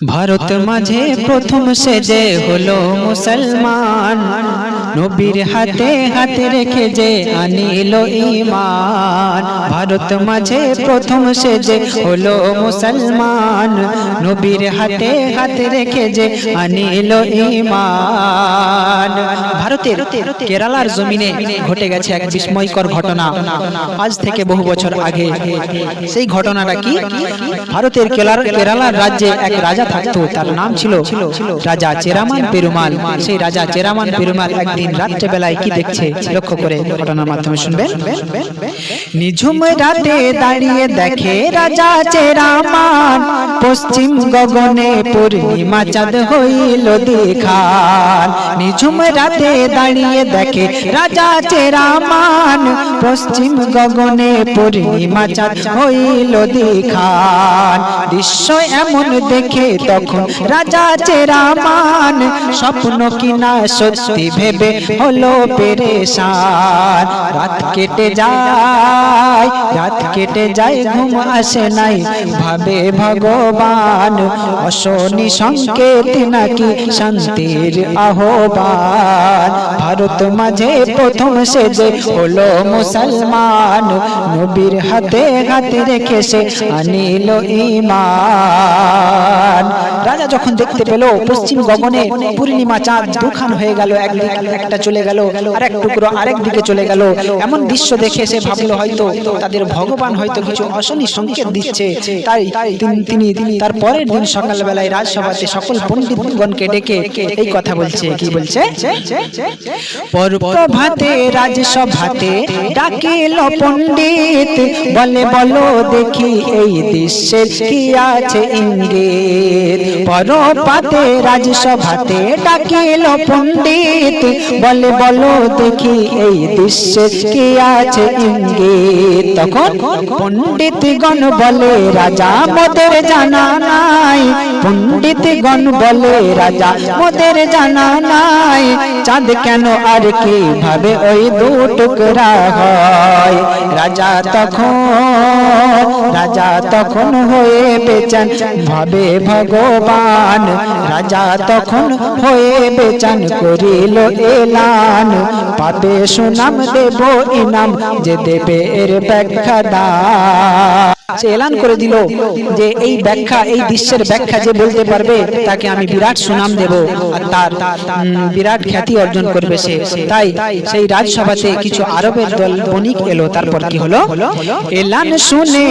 ভারত মাঝে প্রথম সেজে হলো মুসলমান। নবীর হাতে হাতে রেখে যে আনিল ইমান। ভারত মাঝে প্রথম সেজে হলো মুসলমান। নবীর হাতে হাতে রেখে যে আনিল ইমান। ভারতের কেরালার জমিনে ঘটে গেছে এক বিস্ময়কর ঘটনা। আজ থেকে বহু বছর আগে। সেই ঘটনাটা কি? ভারতের কেরালার রাজ্যে এক রাজা থাকতো, তার নাম ছিল রাজা চেরামান পেরুমাল। সেই রাজা চেরামান পেরুমাল একদিন কি দেখছে? লক্ষ্য করে ঘটনার মাধ্যমে শুনবেন। নিঝুম রাতে দাঁড়িয়ে দেখে রাজা চেরামান, পশ্চিম গগনে পূর্ণিমা চাঁদ হইল দেখান। নিঝুম রাতে দাঁড়িয়ে দেখে রাজা চেরামান, পশ্চিম গগনে পূর্ণিমা চাঁদ হইল দেখান। দৃশ্য এমন দেখে তখন রাজা চেরামান স্বপ্ন কিনা সত্যি ভেবে হলো পেরেশান। রাত কেটে যায়, রাত কেটে যায়, ঘুম আসে নাই, ভাবে ভগবান। অশনি সংকেত নাকি শান্তির আহ্বান। ভারত মাঝে প্রথম সে যে হলো মুসলমান। নবীর হাতে হাতে রেখে সে আনিল ইমান রাজা যখন দেখতে পেল, পশ্চিম গগনে পূর্ণিমা চাঁদ দুখান হয়ে গেল একদিক একটা চলে গেল, আর এক টুকরো আরেক দিকে চলে গেল। এমন দৃশ্য দেখে সে ভাবলো, হয়তো তাদের ভগবান হয়তো কিছু অশনি সংকেত দিচ্ছে। তাই তিনি তার পরের দিন সকালবেলায় রাজসভাতে সকল পণ্ডিতগণকে ডেকে এই কথা বলছে। কি বলছে? পরপ্রভাতে রাজসভাতে ডাকিল পণ্ডিত, বলে বলো দেখি এই দৃশ্যের কি আছে ইঙ্গিত? পরপাতে রাজসভাতে ডাকিল পণ্ডিত। বলে, বলো দেখি এই দৃশ্যের কি আছে তখন পণ্ডিতগণ বলে, রাজা মোদের জানা নাই। পণ্ডিতগণ বলে, রাজা মোদের জানা নাই। চাঁদ কেন আর কি ভাবে ওই দু টুকরা হয়? রাজা তখন রাজা তখন হয়ে বেচান। ভাবে ভাবে ভগবান রাজা তখন হয়ে বেচান করিল এলান। পাবে সুনাম দেব ইনাম, যে দেবে এর ব্যাখ্যা দা। সে এলান করে দিল যে এই ব্যাখ্যা, এই দৃশ্যের ব্যাখ্যা যে বলতে পারবে, তাকে আমি বিরাট সুনাম দেব। তার বিরাট খ্যাতি অর্জন করবে সে। তাই সেই রাজসভাতে কিছু আরবের দল বণিক এলো। তারপর কি হলো? এলান শুনে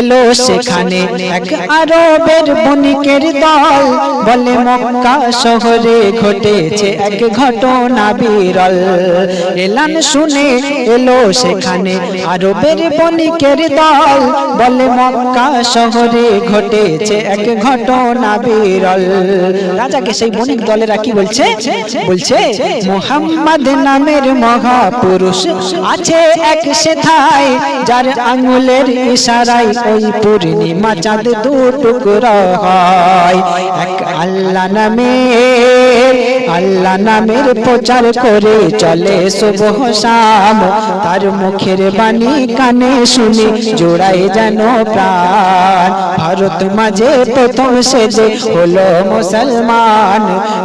এলো সেখানে এক আরবের বণিকের দল বলে মক্কা শহরে ঘটেছে এক ঘটনা বিরল। এলান শুনে এলো সেখানে আরবের বণিকের দল বলে মক্কা শহরে ঘটেছে এক ঘটনা বিরল। রাজাকে সেই বণিক দলেরা কি বলছে? বলছে, মোহাম্মদ নামের মহাপুরুষ আছে এক সেথায়, যার আঙ্গুলের ইশারায় ওই পূর্ণিমা চাঁদ দু টুকরা হয়। এক আল্লাহ নামে আল্লাহ নামের প্রচার করে চলে শুভ শাম। তার মুখের বাণী কানে শুনি জোড়াই যেন প্রাণ। ভারত মাঝে প্রথম সেজে হলো মুসলমান।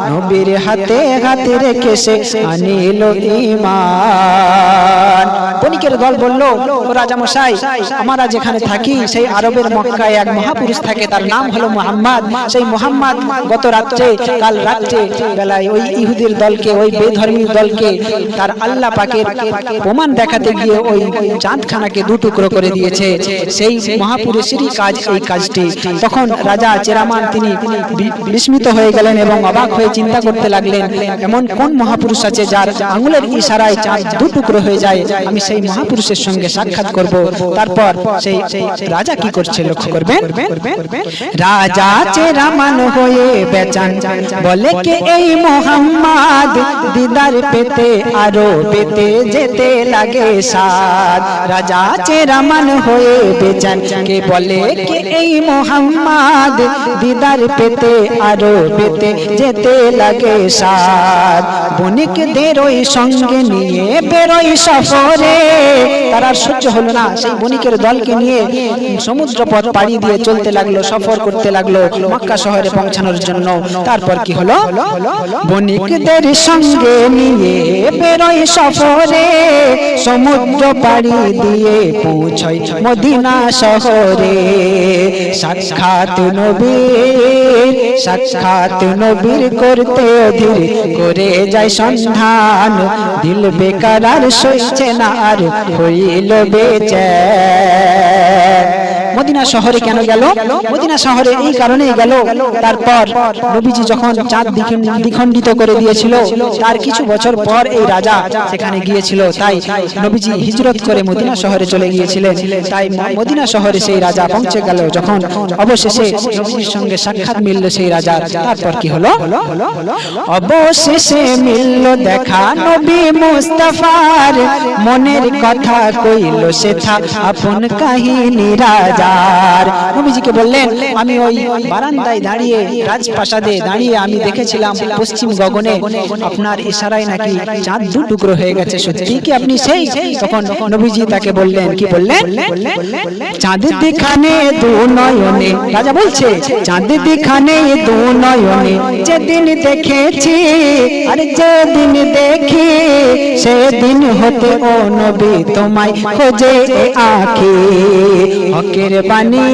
নবীর হাতে হাতে রেখে সে আনিল ইমান বণিকের দল বলল, রাজা মশাই, আমরা যেখানে থাকি, সেই আরবের মক্কায় এক মহাপুরুষ থাকে, তার নাম হলো মোহাম্মদ। সেই মোহাম্মদ গত রাত্রে, কাল রাত্রে বেলায় ওই ইহুদির দলকে, ওই বেধর্মী দলকে, তার আল্লাহ পাকের প্রমাণ দেখাতে গিয়ে ওই চাঁদখানাকে দু টুকরো করে দিয়েছে। সেই মহাপুরুষেরই কাজ এই কাজটি। তখন রাজা চেরামান তিনি বিস্মিত হয়ে গেলেন এবং অবাক হয়ে চিন্তা করতে লাগলেন, এমন কোন মহাপুরুষ আছে যার আঙুলের ইশারায় চাঁদ দু টুকরো হয়ে যায়? আমি সেই মহাপুরুষের সঙ্গে সাক্ষাৎ করব তারপর সেই রাজা কি করছে লক্ষ্য করবেন? রাজা চেরামান হয়ে বেচান বলে কে এই মোহাম্মদ? দিদার পেতে আরও পেতে যেতে লাগে সাদ রাজা চেরামান হয়ে বেচান কে বলে কে এই মোহাম্মদ? দিদার পেতে আরও পেতে যেতে লাগে সাদ বণিকদের ওই সঙ্গে নিয়ে বেরোই সফরে। তার আর সহ্য হলো না। সেই বণিকের দলকে নিয়ে সমুদ্র পথ পাড়ি দিয়ে চলতে লাগল, সফর করতে লাগল মক্কা শহরে পৌঁছানোর জন্য। তারপর কি হলো? বণিকদের সঙ্গে নিয়ে বেরোই সফরে। সমুদ্র পাড়ি দিয়ে পৌঁছয় মদিনা শহরে। সাক্ষাৎ নবীর সাক্ষাৎ নবীর করতে অধীর করে যায় সন্ধান। দিল বেকার আর সইছে না আর হইল বেচে মদিনা শহরে কেন গেল? মদিনা শহরে এই কারণে গেল। তারপর নবীজি যখন চাঁদ দ্বিখণ্ড- দ্বিখণ্ডিত করে দিয়েছিল, তার কিছু বছর পর এই রাজা সেখানে গিয়েছিল। তাই নবীজি হিজরত করে মদিনা শহরে চলে গিয়েছিলেন। তাই মদিনা শহরে সেই রাজা পৌঁছে গেল। যখন অবশেষে নবীজির সঙ্গে সাক্ষাৎ মিলল সেই রাজা তারপর কি হলো? অবশেষে মিলল দেখা নবী মুস্তাফার। মনের কথা কইল সেথা আপন কাহিনী রাজার নবীজিকে বললেন, আমি ওই বারান্দায় দাঁড়িয়ে, রাজপ্রাসাদে দাঁড়িয়ে আমি দেখেছিলাম পশ্চিম গগনে আপনার ইশারায় নাকি চাঁদ দু টুকরো হয়ে গেছে, সত্যি কি আপনি সেই? তখন নবীজি তাকে বললেন, কি বললেন? চাঁদ দিখানে দু নয়নে রাজা বলছে চাঁদ দিখানে দু নয়নে যেদিন দেখেছি আর যেদিন দেখি, সেদিন হতে ও নবী তোমায় খোঁজে আখি। হকের বাণী,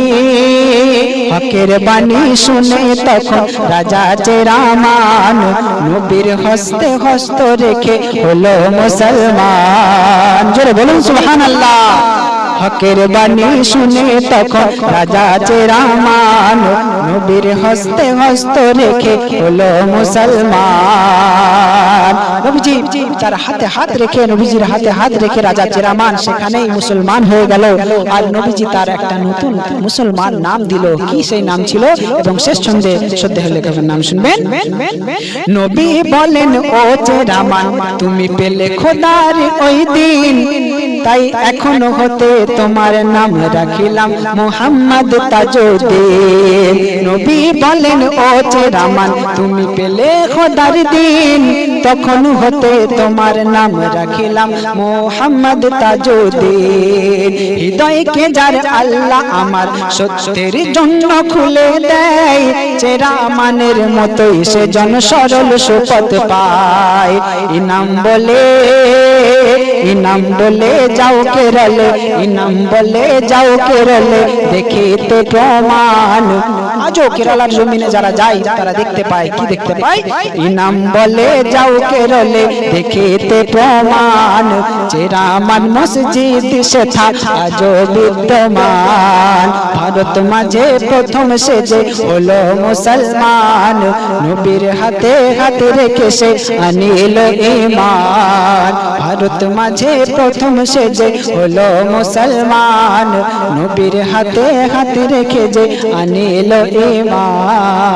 হকের বাণী শুনে তখন রাজা চে চেরামান নবীর হস্তে হস্ত রেখে হলো মুসলমান। জোরে বলুন, সুবহানাল্লাহ। হকের বাণী শুনে তখন রাজা চেরামান নবীর হস্তে হস্ত রেখে হলো মুসলমান। নবীজি তার হাতে হাত রেখে, নবীজির হাতে হাত রেখে রাজা চেরামান সেখানেই মুসলমান হয়ে গেল। আর নবীজি তার একটা নতুন মুসলমান নাম দিল। কি সেই নাম ছিল? এবং শেষ ছন্দে শ্রদ্ধেয় লেখকের নাম শুনবেন। নবী বলেন, ও চেরামান তুমি পেলে খোদার ওই দিন। তাই এখনও হতে তোমার নাম রাখিলাম। মোহাম্মদ তাজুদ্দিন নবী বলেন ও চেরামান তুমি পেলে খোদার দিন। তখন হতে তোমার নাম রাখিলাম। মোহাম্মদ তাজুদ্দিন হৃদয়কে যার আল্লাহ আমার সত্যের জন্য খুলে দেয় চেরামানের মতোই সে জন সরল সুপথ পায়। ইনাম বলে ইনাম বলে যাও কেরলে, ইনাম বলে যাও কেরলে দেখিতে প্রমাণ। আজও কেরালার জমিনে যারা যায়, তারা দেখতে পায়, কি দেখতে পায়? ইনাম বলে যাও কেরলে দেখিতে প্রমাণ। চেরামান মসজিদ সেথা আজও বিদ্যমান। ভারত মাঝে প্রথম সেজে হলো মুসলমান। নবীর হাতে হাতে রেখে সে আনিল ইমান। ভারত মাঝে প্রথম সে যে হলো মুসলমান। নবীর হাতে হাতে রেখে যে আনিল ইমান।